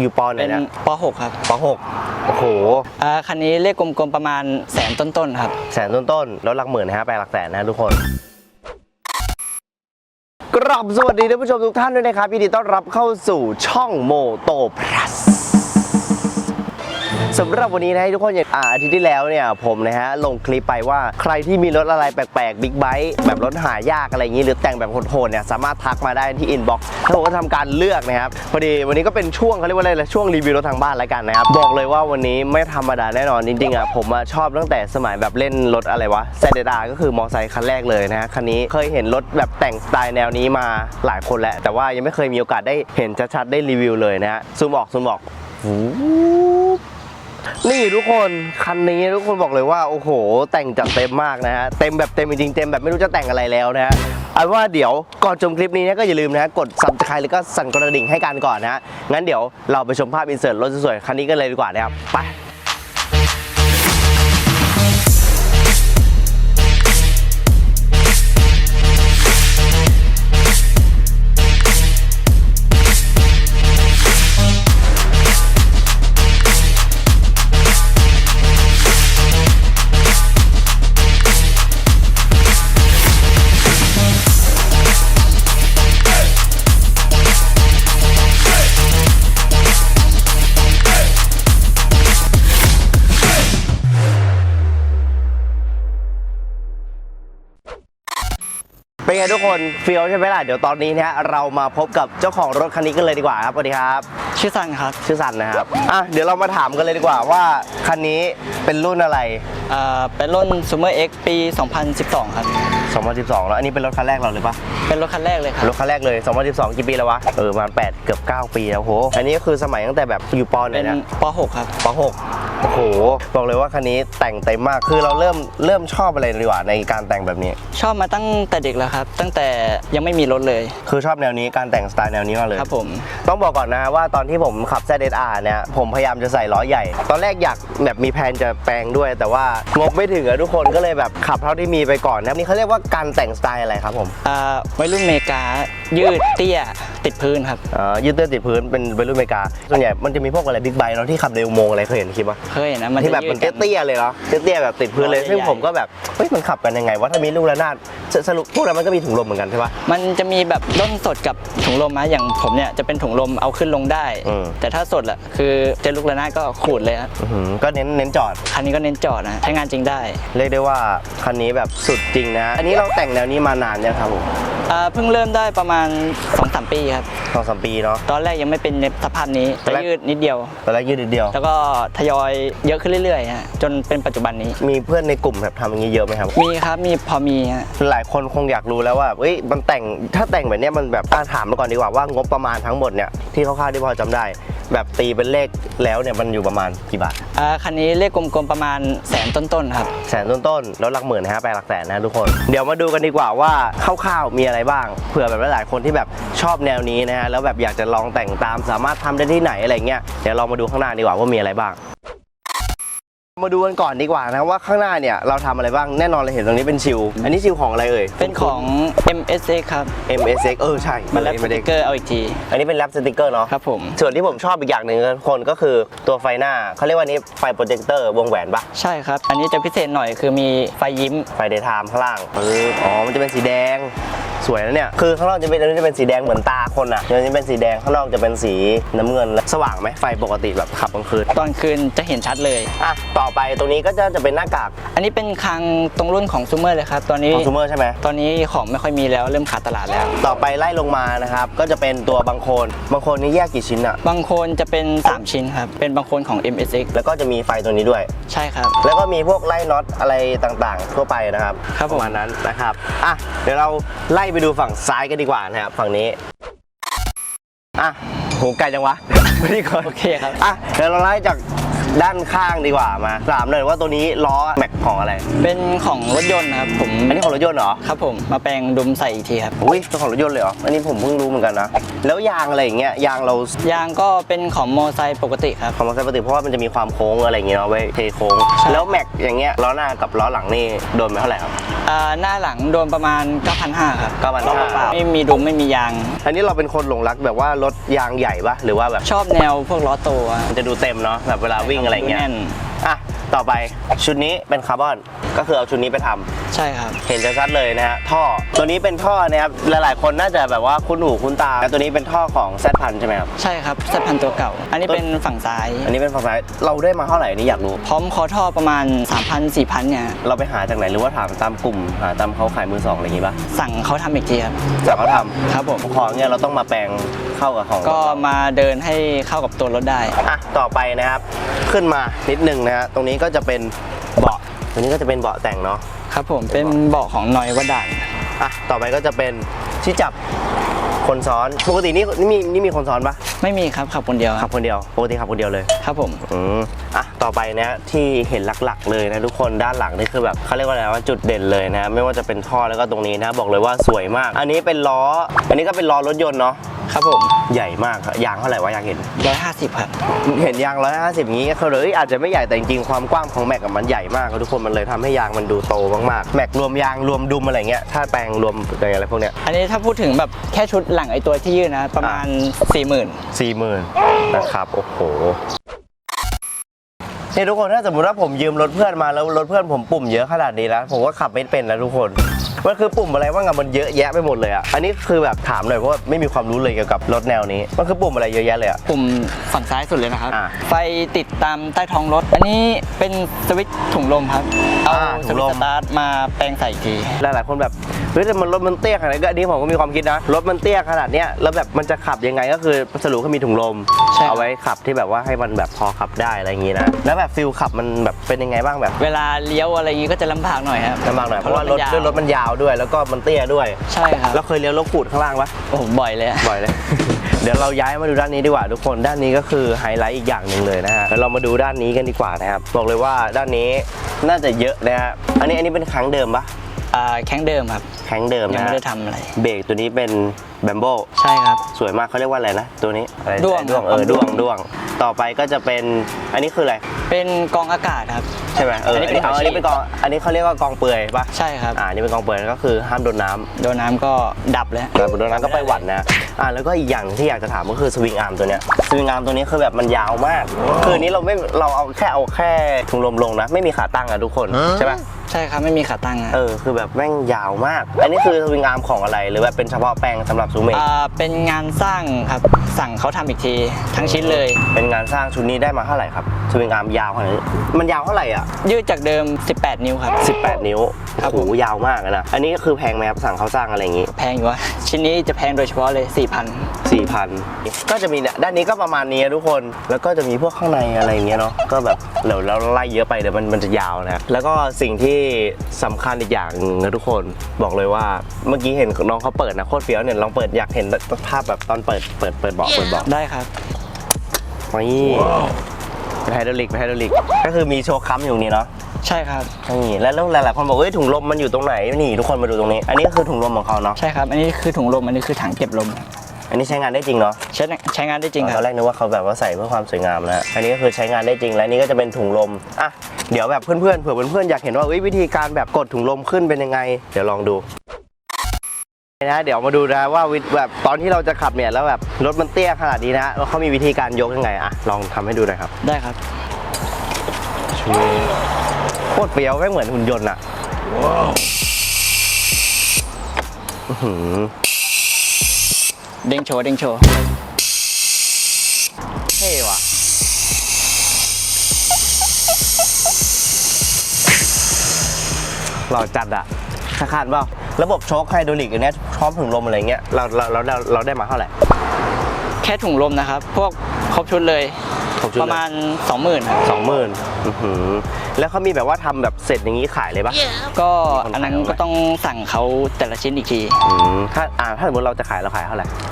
อยู่ปอไหนเป็นเนี่ยป .6 ครับปหกโอ้โห อ่าคันนี้เลขกลมๆประมาณแสนต้นๆครับ แสนต้นๆแล้วหลักหมื่นนะฮะไปหลักแสนนะทุกคนกราบสวัสดีท่านผู้ชมทุกท่านด้วยนะครับยินดีต้อนรับเข้าสู่ช่องโมโตพลัส สำหรับวันนี้นะทุกคนอย่างอาทิตย์ที่แล้วเนี่ยผมนะฮะลงคลิปไปว่าใครที่มีรถอะไรแปลกๆบิ๊กไบค์แบบรถหายากอะไรอย่างนี้ หรือแต่งแบบโหดๆเนี่ยสามารถทักมาได้ที่อินบ็อกซ์แล้วผมก็ทำการเลือกนะครับพอดีวันนี้ก็เป็นช่วงเขาเรียกว่าอะไรละช่วงรีวิวรถทางบ้านแล้วกันนะครับบอกเลยว่าวันนี้ไม่ธรรมดาแน่นอนจริงๆอะผมชอบตั้งแต่สมัยแบบเล่นรถอะไรวะแซดดาก็คือมอไซค์คันแรกเลยนะฮะคันนี้เคยเห็นรถแบบแต่งสไตล์แนวนี้มาหลายคนแล้วแต่ว่ายังไม่เคยมีโอกาสได้เห็นชัดๆได้รีวิวเลยนะฮะซูมออกซูมออกวู นี่ทุกคนคันนี้ทุกคนบอกเลยว่าโอ้โห แต่งจัดเต็มมากนะฮะเต็มแบบเต็มจริงๆเต็มแบบไม่รู้จะแต่งอะไรแล้วนะฮะเอาว่าเดี๋ยวก่อนชมคลิปนี้เนี่ยก็อย่าลืมนะฮะกด subscribe แล้วก็สั่นกระดิ่งให้กันก่อนนะฮะงั้นเดี๋ยวเราไปชมภาพอินเสิร์ตรถสวยๆคันนี้กันเลยดีกว่านะครับไป เป็นไงทุกคนเฟียวใช่ไหมล่ะ เดี๋ยวตอนนี้นะฮะเรามาพบกับเจ้าของรถคันนี้กันเลยดีกว่าครับสวัสดีครับ ชื่อซันครับชื่อสันนะครับอะเดี๋ยวเรามาถามกันเลยดีกว่าว่าคันนี้เป็นรุ่นอะไร อ่าเป็นรุ่น Summer X ปี 2012 ครับ 2012 แล้ว อันนี้เป็นรถคันแรกเราเลยปะเป็นรถคันแรกเลยครับรถคันแรกเลย 2012 กี่ปีแล้ววะ เออ ประมาณ 8 เกือบ 9 ปีแล้วโห อันนี้ก็คือสมัยตั้งแต่แบบอยู่ปอไหนเป็นนะป .6 ครับ ป .6 โอ้โห บอกเลยว่าคันนี้แต่งเต็มมาก คือเราเริ่มเริ่มชอบอะไรดีกว่าในการแต่งแบบนี้ ชอบมาตั้งแต่เด็กแล้วครับ ตั้งแต่ยังไม่มีรถเลยคือชอบแนวนี้ การแต่งสไตล์แนวนี้มากเลย ครับผม ต้องบอกก่อนนะว่าตอนที่ผมขับ ZSR เนี่ยผมพยายามจะใส่ล้อใหญ่ ตอนแรกอยากแบบมีแผนจะแปลงด้วย แต่ว่างบไม่ถึงอะทุกคนก็เลยแบบขับเท่าที่มีไปก่อนนะครับนี่เขาเรียกว่าการแต่งสไตล์อะไรครับผมอ่าวัยรุ่นอเมริกา ยืดเตี้ยติดพื้นครับเอ่อยืดเตื้อติดพื้นเป็นวัยรุ่นอเมริกาส่วนใหญ่มันจะมีพวกอะไรบิ๊กไบค์เนาะที่ขับในอุโมงค์อะไรเคยเห็นคลิปปะเคยเห็นนะมันที่จะแบบยืมัดนกันเตี้ยๆเลยเนาะเตี้ยๆแบบติดพื้นเลยล้อใหญ่ๆซึ่งผมก็แบบเฮ้ยมันขับกันยังไงวะถ้ามีลูกระนาดสสรุปพวกนั้นมันก็มีถุงลมเหมือนกันใช่ปะมันจะมีแบบด้นสดกับถุงลมนะอย่างผมเนี่ยจะเป็นถุงลมเอาขึ้นลงได้อืมแต่ถ้าสดอะคือเจอลูกระนาดก็ขูดเลยครับอื้อหือก็เน้นเน้นจอดคันนี้ก็เน้นจอดนะใช้งานจริงได้ เรียกได้ว่าคันนี้แบบสุดจริงนะอันนี้เราแต่งแนวนี้มานานยังครับผมอ่าเพิ่งเริ่มได้ประมาณ2-3ปีครับสองสามปีเนาะ ตอนแรกยังไม่เป็นในสภาพนี้ตอนจะแรก ยืดนิดเดียว ตอนแรกยืดนิดเดียว แล้วก็ทยอยเยอะขึ้นเรื่อยๆฮะจนเป็นปัจจุบันนี้ มีเพื่อนในกลุ่มแบบทำอย่างนี้เยอะไหมครับ มีครับมีพอมีฮะหลายคนคงอยากรู้แล้วว่าเอ้ยมันแต่งถ้าแต่งแบบเนี้ยมันแบบอะถามมาก่อนดีกว่าว่างบประมาณทั้งหมดเนี่ยที่คร่าวๆที่พอจำได้แบบตีเป็นเลขแล้วเนี่ยมันอยู่ประมาณกี่บาทอ่าคันนี้เลขกลมๆประมาณแสนต้นๆครับ แสนต้นๆ แล้วหลักหมื่นนะฮะไปหลักแสนนะทุกคน เดี๋ยวมาดูกันดีกว่าว่าคร่าวๆมีอะไรบ้าง เผื่อแบบหลายๆคนที่แบบชอบแนวนี้นะฮะแล้วแบบอยากจะลองแต่งตามสามารถทำได้ที่ไหนอะไรเงี้ยเดี๋ยวเรามาดูข้างหน้าดีกว่าว่ามีอะไรบ้าง มาดูกันก่อนดีกว่านะว่าข้างหน้าเนี่ยเราทำอะไรบ้างแน่นอนเราเห็นตรงนี้เป็นชิลอันนี้ชิลของอะไรเอ่ย เป็นของ MSX ครับ MSX เออใช่มันแลปสติกเกอร์เอาอีกทีอันนี้เป็นแรปสติกเกอร์เนาะครับผม ส่วนที่ผมชอบอีกอย่างหนึ่งนะทุกคนก็คือตัวไฟหน้าเขาเรียกว่านี้ไฟโปรเจคเตอร์วงแหวนปะใช่ครับ อันนี้จะพิเศษหน่อยคือมีไฟยิ้มไฟเดย์ไทม์ข้างล่างเอออ๋อมันจะเป็นสีแดง สวยนะเนี่ย คือข้างนอกจะเป็นอันนี้จะเป็นสีแดงเหมือนตาคนอะอันนี้เป็นสีแดงข้างนอกจะเป็นสีน้ำเงินแล้วสว่างไหมไฟปกติแบบขับกลางคืน ตอนคืนจะเห็นชัดเลย อะ ต่อไปตรงนี้ก็จะจะเป็นหน้ากาก อันนี้เป็นคลังตรงรุ่นของซูเมอร์เลยครับ ตอนนี้คอน sumer ใช่ไหมตอนนี้ของไม่ค่อยมีแล้วเริ่มขาดตลาดแล้ว ต่อไปไล่ลงมานะครับ ก็จะเป็นตัวบางโคนบางโคนนี่แยกกี่ชิ้นอะบางโคนจะเป็น 3 ชิ้นครับ เป็นบางโคนของ MSX แล้วก็จะมีไฟตัวนี้ด้วย ใช่ครับ แล้วก็มีพวกไล่น็อตอะไรต่างๆ ทั่วไปนะครับ ครับผมประมาณนั้นนะครับ อะ เดี๋ยวเราไล่ไปดูฝั่งซ้ายกันดีกว่านะครับฝั่งนี้อะโหไกลจังวะ ไม่ได้ก่อนโอเคครับ อะเดี๋ยวเราไล่จากด้านข้างดีกว่ามาถามหน่อยว่าตัวนี้ล้อแม็กของอะไรเป็นของรถยนต์ครับผมอันนี้ของรถยนต์เหรอครับผมมาแปลงดุมใส่อีกทีครับอุ้ยเป็นของรถยนต์เลยเหรออันนี้ผมเพิ่งรู้เหมือนกันนะแล้วยางอะไรอย่างเงี้ยยางเรายางก็เป็นของมอไซค์ปกติครับของมันปกติเพราะว่ามันจะมีความโค้งอะไรอย่างเงี้ยเนาะไว้เทโค้งใช่แล้วแม็กอย่างเงี้ยล้อหน้ากับล้อหลังนี่โดนไปเท่าไหร่ครับอ่อ่า หน้าหลังโดนประมาณ 9,500ครับ9,500 รอบเปล่าๆไม่มีดุมไม่มียาง อันนี้เราเป็นคนหลงรักแบบว่ารถยางใหญ่ปะหรือว่าแบบชอบแนวพวกล้อโตอะมันจะดูเต็มเนาะแบบเวลาวิ่งอะไรเงี้ยแน่น อะต่อไปชุดนี้เป็นคาร์บอนก็คือเอาชุดนี้ไปทำใช่ครับ เห็นชัดๆเลยนะฮะท่อตัวนี้เป็นท่อนะครับหลายๆ คนน่าจะแบบว่าคุ้นหูคุ้นตาแต่ตัวนี้เป็นท่อของแซดพันใช่ไหมครับ ใช่ครับสัตพันตัวเก่า อันนี้เป็นฝั่งซ้าย อันนี้เป็นฝั่งซ้ายเราได้มาเท่าไหร่นี่อยากรู้ พร้อมคอท่อประมาณ 3,000 4,000เนี่ยเราไปหาจากไหนหรือว่าถามตามกลุ่มหาตามเขาขายมือสองอะไรอย่างงี้ปะสั่งเขาทำอีกทีครับจากเขาทครับผมำของเนี่ยเราต้องมาแปลงเข้ากับของก็มาเดินให้เข้ากับตัวรถได้อะต่อไปนะครับ ขึ้นมานิดนึงนะฮะตรงนี้ก็จะเป็นเบาะ ตัวนี้ก็จะเป็นเบาะแต่งเนาะครับผมเป็นเบาะของนอยวัดด่านอะต่อไปก็จะเป็นที่จับคนซ้อนปกตินี่นี่มีนี่มีคนซ้อนปะไม่มีครับขับคนเดียวคขัรับบคนเดียวปกติขับคนเดียวเลยครับผมอืมอะต่อไปนะที่เห็นหลักๆ เลยนะทุกคนด้านหลังนี่คือแบบเขาเรียกว่าอะไรว่าจุดเด่นเลยนะ ไม่ว่าจะเป็นท่อแล้วก็ตรงนี้นะ บอกเลยว่าสวยมาก อันนี้เป็นล้อ อันนี้ก็เป็นล้อรถยนต์เนาะ ครับผมใหญ่มากครับยางเท่าไหร่วะอยากเห็น 150ครับ เห็นยาง 150งี้เขาเลยเอ้ยอาจจะไม่ใหญ่แต่จริงๆความกว้างของแม็กกับมันใหญ่มากครับทุกคนมันเลยทำให้ยางมันดูโตมากๆแม็กรวมยางรวมดุมอะไรเงี้ยถ้าแปลงรวมอะไรพวกเนี้ย อันนี้ถ้าพูดถึงแบบแค่ชุดหลังไอตัวที่ยืดนะ ประมาณ 40,000 สี่หมื่นนะครับโอ้โหนี่ทุกคนถ้าสมมติว่าผมยืมรถเพื่อนมาแล้วรถเพื่อนผมปุ่มเยอะขนาดนี้แล้ว ผมก็ขับไม่เป็นนะทุกคน มันคือปุ่มอะไรว่างอะมันเยอะแยะไปหมดเลยอะอันนี้คือแบบถามหน่อยเพราะว่าไม่มีความรู้เลยเกี่ยวกับรถแนวนี้ มันคือปุ่มอะไรเยอะแยะเลยอะปุ่มฝั่งซ้ายสุดเลยนะครับ อ่าไฟติดตามใต้ท้องรถ อันนี้เป็นสวิตช์ถุงลมครับ เอาอ่าถุสงวิลตมช์สตาร์ทมาแปลงใส่อีกที หลายๆคนแบบ เฮ้ยแต่มันรถมันเตี้ยขนาดนี้ก็อันนี้ผมก็มีความคิดนะ รถมันเตี้ยขนาดเนี้ยแล้วแบบมันจะขับยังไงก็คือสรุปก็มีถุงลม ใช่ เอาไว้ขับที่แบบว่าให้มันแบบพอขับได้อะไรอย่างงี้นะ แล้วแบบฟิลขับมันแบบเป็นยังไงบ้างแบบเวลาเลี้ยวอะไรอย่างงี้ก็จะลำบากหน่อยครับลำบากหน่อยเพราะว่ารถมันยด้วยรถมันยาวด้วย แล้วก็มันเตี้ยด้วย ใช่ครับแล้วเคยเลี้ยวรถขูดข้างล่างปะ โอ้โหบ่อยเลยอะ บ่อยเลย เดี๋ยวเราย้ายมาดูด้านนี้ดีกว่าทุกคน ด้านนี้ก็คือไฮไลท์อีกอย่างหนึ่งเลยนะฮะแล้วเรามาดูด้านนี้กันดีกว่านะครับ บอกเลยว่าด้านนี้น่าจะเยอะนะฮะ อันนี้อันนี้เป็นครั้งเดิมปะ อ่าแข้งเดิมครับครั้งเดิมยังนะไม่ฮะได้ทำอะไร เบรกตัวนี้เป็นแบมโบใช่ครับ สวยมากเขาเรียกว่าอะไรนะ ตัวนี้อะไรด้วงด้วงเออด้วงด้วง ต่อไปก็จะเป็นอันนี้คืออะไร เป็นกองอากาศครับ ใช่ไหมเอออัอันนนี้นี้เป็นเอาอันนี้หัวฉีดเป็นกองอันนี้เขาเรียกว่ากองเปลือยปะใช่ครับอ่าอันนี่เป็นกองเปลือยก็คือห้ามโดนน้ำโดนน้ำก็ดับเลยแต่โดนน้ำก็ไปหวั่นนะอ่าแล้วก็อีกอย่างที่อยากจะถามก็คือสวิงอาร์มตัวเนี้ยสวิงอาร์มตัวนี้คือแบบมันยาวมาก คืออันนี้เราไม่เราเอาแค่เอาแค่ถุงลมลงนะ ไม่มีขาตั้งอะทุกคนใช่ปะ ใช่ครับไม่มีขาตั้งอะเออคือแบบแม่งยาวมาก อันนี้คือสวิงอาร์มของอะไรหรือว่าเป็นเฉพาะแปลงสำหรับซูเมกอ่าเป็นงานสร้างครับสั่งเขาทำอีกทีทั้งชิ้นเลย เป็นงานสร้างชุดนี้ได้มาเท่าไหร่ครับสวิงอาร์มยาวขนาดนี้มันยาวเท่าไหร่อะ ยืดจากเดิม 18 นิ้วครับ 18 นิ้วครับโอ้โหผม ยาวมากอะนะอันนี้ก็คือแพงไหมครับสั่งเขาสร้างอะไรอย่างงี้ แพงอยู่วะชิ้นนี้จะแพงโดยเฉพาะเลย4,000 4,000 ก็จะมีเนี่ยด้านนี้ก็ประมาณนี้นะทุกคน แล้วก็จะมีพวกข้างในอะไรอย่างเงี้ยเนาะก็แบบเดี๋ยวเราไล่เยอะไปเดี๋ยวมันมันจะยาวนะแล้วก็สิ่งที่สำคัญอีกอย่างหนึ่งนะทุกคนบอกเลยว่าเมื่อกี้เห็นน้องเขาเปิดนะโคตรเฟี้ยวเนี่ยลองเปิดอยากเห็นภาพแบบตอนเปิดเปิดเปิดเบาะเปิดเบาะได้ครับนี่เป็นไฮดรอลิกเป็นไฮดรอลิกก็คือมีโชว์ค้ำอยู่นี่เนาะใช่ครับนี่แล้วแล้วหลายๆคนบอกเอ้ยถุงลมมันอยู่ตรงไหนนี่ทุกคนมาดูตรงนี้ อันนี้ก็คือถุงลมของเขาเนาะใช่ครับ อันนี้คือถุงลมอันนี้คือถังเก็บลม อันนี้ใช้งานได้จริงเนาะใช้ใช้งานได้จริงคตรัอบ นแรกนึกว่าเขาแบบว่าใส่เพื่อความสวยงามนะฮะอันนี้ก็คือใช้งานได้จริงและนี่ก็จะเป็นถุงลมอะเดี๋ยวแบบเพื่อนๆเผื่อเพื่อนๆอยากเห็นว่าเอ้ยวิธีการแบบกดถุงลมขึ้นเป็นยังไง เดี๋ยวลองดูนะเดี๋ยวมาดูนะว่าวิธีแบบตอนที่เราจะขับเนี่ยแล้วแบบรถมันเตี้ยขนาดนี้นะแล้วเขามีวิธีการยกยังไงอะลองทำให้ดูหน่อยครับได้ครับ โคตรเปรี้ยวไม่งเหมือนหุ่นยนต์อะอื้อหือ เด้งโชว์เด้งโชว์เท่ว่ะหล่อจัดอะถ้าคาดว่าระบบโชคไฮดรอลิกอันเนี้ยพร้อมถุงลมอะไรเงี้ยเราเราเราเราเราได้มาเท่าไหร่ แค่ถุงลมนะครับ พวกครบชุดเลยครบชุดเลย ประมาณ 20,000ครับสองหมื่นแล้วเขามีแบบว่าทำแบบเสร็จอย่างนี้ขายเลยปะ ก็มีคนขายอันนั้นเอาไว้ ก็ต้องสั่งเขาแต่ละชิ้นอีกที อืมถ้าอ่าถ้าสมมติเราจะขายเราขายเท่าไหร่ข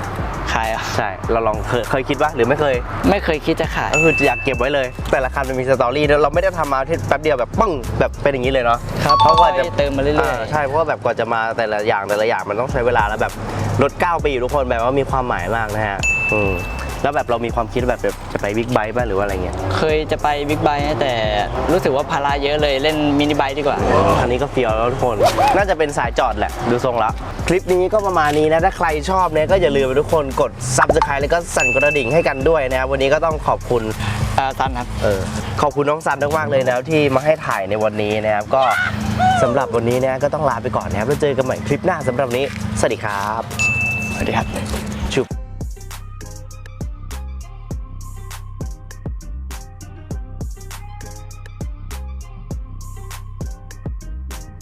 ายอะใช่ เราลองเคยเคยคิดปะหรือไม่เคย ไม่เคยคิดจะขาย ก็คืออยากเก็บไว้เลย แต่ละคันมันมีสตอรี่ด้วยเราไม่ได้ทำมาที่แป๊บเดียวแบบปึ้งแบบเป็นอย่างนี้เลยเนาะครับเพราะว่าจะค่อยๆเติมมาเรื่อยๆาใช่เพราะว่าแบบกว่าจะมาแต่ละอย่างแต่ละอย่างมันต้องใช้เวลาแล้วแบบรถ9ปีทุกคนแบบว่ามีความหมายมากนะฮะ อืมแล้วแบบเรามีความคิดแบบแบบจะไปบิ๊กไบค์ป่ะหรือว่าอะไรเงี้ยเคยจะไปบิ๊กไบค์แต่รู้สึกว่าภาระเยอะเลยเล่นมินิไบค์ดีกว่า คันนี้ก็เฟี้ยวแล้วทุกคน น่าจะเป็นสายจอดแหละ ดูทรงแล้วคลิปนี้ก็ประมาณนี้นะ ถ้าใครชอบเนี่ยก็อย่าลืมทุกคนกด subscribe แล้วก็สั่นกระดิ่งให้กันด้วยนะครับวันนี้ก็ต้องขอบคุณ อ่าตันครับ เออขอบคุณน้องซันมากๆเลยนะครับที่มาให้ถ่ายในวันนี้นะครับ ก็สำหรับวันนี้เนี่ยก็ต้องลาไปก่อนนะครับแล้วเจอกันใหม่คลิปหน้าสำหรับวันนี้ สวัสดีครับ สวัสดีครับชุบ